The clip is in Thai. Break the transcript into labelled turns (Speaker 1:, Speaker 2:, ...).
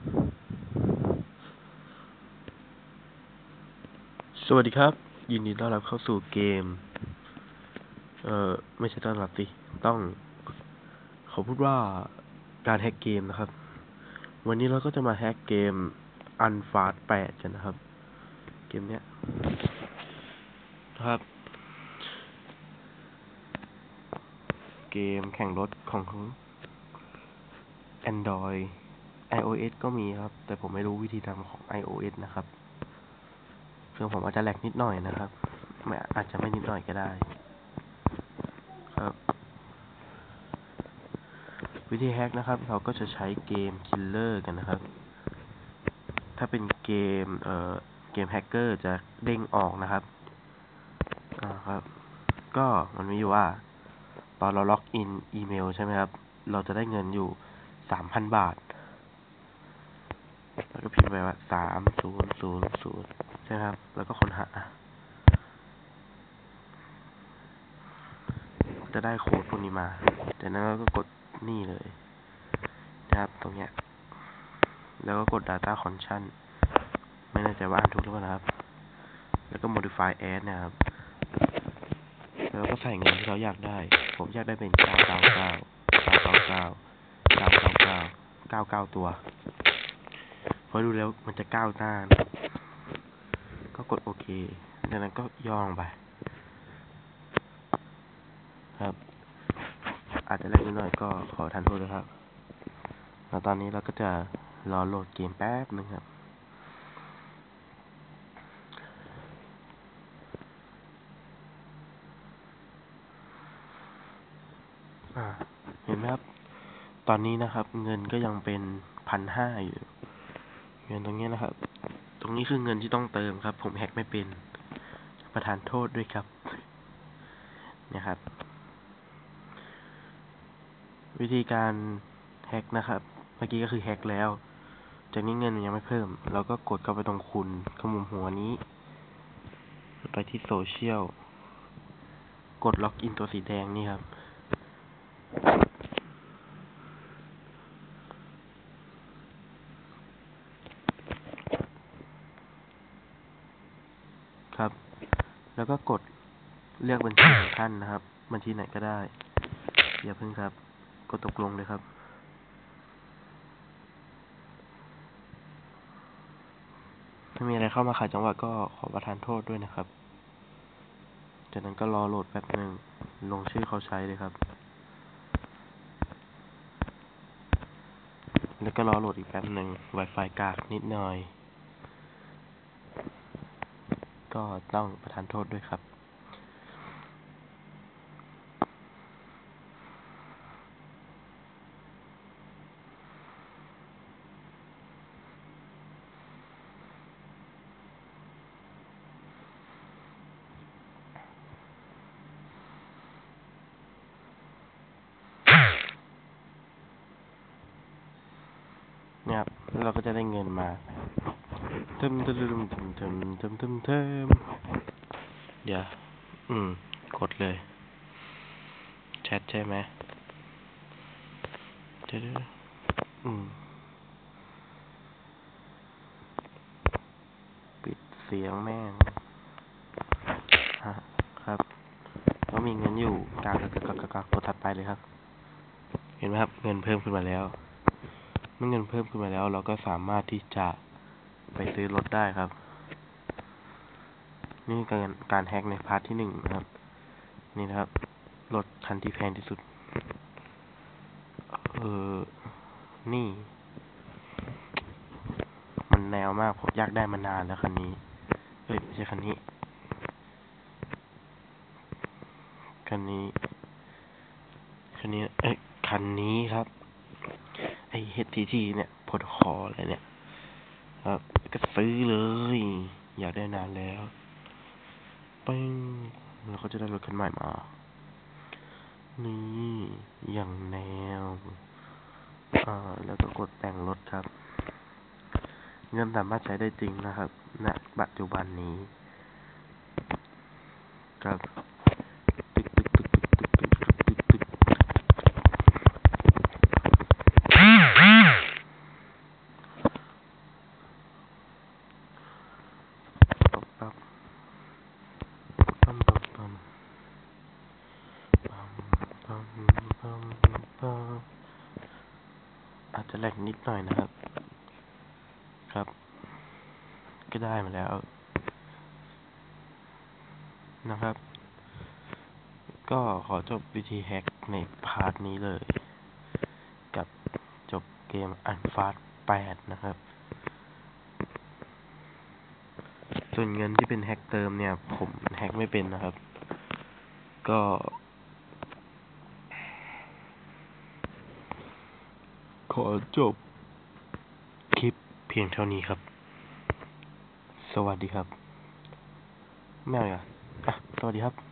Speaker 1: สวัสดีครับ ยินดีต้อนรับเข้าสู่เกม เอ่อ ไม่ใช่ต้อนรับสิ ต้อง ขอพูดว่าการแฮกเกมนะครับ วันนี้เราก็จะมาแฮกเกม Unfast 8กันนะครับ เกมเนี้ยนะครับเกมแข่งรถของ Android iOS ก็มีครับ แต่ผมไม่รู้วิธีทำของ iOS นะครับเครื่องผมอาจจะแหลกนิดหน่อยนะครับไม่อาจจะไม่นิดหน่อยก็ได้ ครับ วิธีแฮกนะครับ เราก็จะใช้เกม Killer กันนะครับ ถ้าเป็นเกม เอ่อ เกมแฮกเกอร์จะเด้งออกนะครับอ่าครับ ก็มันมีอยู่ว่า ตอนเราล็อกอินอีเมลใช่ไหมครับ เราจะได้เงินอยู่สามพันบาท แล้วก็พิมพ์ไปว่าสามศูนย์ศูนย์ศูนย์ใช่ครับ แล้วก็ค้นหา จะได้โค้ดพวกนี้มา จากนั้นเราก็กดนี่เลยนะครับตรงเนี้ย แล้วก็กด data connection ไม่แน่ใจว่าอ่านถูกหรือเปล่านะครับ แล้วก็ modify add นะครับ แล้วก็ใส่เงินที่เราอยากได้ ผมอยากได้เป็นเก้าเก้าเก้าเก้าเก้าเก้าเก้าเก้าเก้าเก้าเก้าตัวพอดูแล้วมันจะก้าหน้านก็กดโอเคจากนั้นก็ย่องไป ครับ อาจจะแรกนิดหน่อยก็ขอทานโทษด้วยครับแล้วตอนนี้เราก็จะรอโหลดเกมแป๊บหนึ่งครับเห็นไหมครับ ตอนนี้นะครับ เงินก็ยังเป็นพันห้าอยู่ เงินตรงนี้นะครับ ตรงนี้คือเงินที่ต้องเติมครับ ผมแฮกไม่เป็น ประทานโทษด้วยครับเนี่ยครับ วิธีการแฮกนะครับ เมื่อกี้ก็คือแฮกแล้ว จากนี้เงินมันยังไม่เพิ่ม เราก็กดเข้าไปตรงคุณขมุมหัวนี้ ไปที่โซเชียล กดล็อกอินตัวสีแดงนี่ครับ ครับ แล้วก็กดเลือกบัญชีของท่านนะครับ บัญชีไหนก็ได้ อย่าเพิ่งครับ กดตกลงเลยครับถ้ามีอะไรเข้ามาขัดจังหวะก็ขอประทานโทษด้วยนะครับ จากนั้นก็รอโหลดแป๊บหนึ่งลงชื่อเขาใช้เลยครับ แล้วก็รอโหลดอีกแป๊บหนึ่ง Wi-Fi กากนิดหน่อย ก็ต้องประทานโทษด้วยครับ เนี่ยครับแล้วเราก็จะได้เงินมาเติมเติมเติมเติมเติมเติมเติมเติมเดี๋ยวอืม กดเลยแชทใช่ไหมเดี๋ยวอืม ปิดเสียงแม่งฮะครับก็มีเงินอยู่กากกากกากกากกดถัดไปเลยครับ เห็นไหมครับ เงินเพิ่มขึ้นมาแล้ว มื่อเงินเพิ่มขึ้นมาแล้ว เราก็สามารถที่จะไปซื้อรถได้ครับ นี่การการแฮกในพาร์ทที่หนึ่งนะครับ นี่นะครับรถคันที่แพงที่สุด เออ นี่ มันแนวมากผมอยากได้มานานแล้วคันนี้เอ้ยไม่ใช่คันนี้คันนี้คันนี้เอ้ยคันนี้ครับ ไอเฮทีทีเนี่ยโปรโตคออะไรเนี่ยครับก็ซื้อเลย อยากได้นานแล้วปิ้งเราก็จะได้รถคันใหม่มา นี่อย่างแนว อ่า แล้วก็กดแต่งรถครับ เงินสามารถใช้ได้จริงนะครับณปัจจุบันนี้ ครับ อาจจะแหลกนิดหน่อยนะครับ ครับ ก็ได้มาแล้ว นะครับ ก็ขอจบวิธีแฮกในพาร์ทนี้เลย กับจบเกมอันฟาส8นะครับ ส่วนเงินที่เป็นแฮกเติมเนี่ย ผมแฮกไม่เป็นนะครับ ก็ ขอจบคลิปเพียงเท่านี้ครับ สวัสดีครับ ไม่เอาอะอะสวัสดีครับ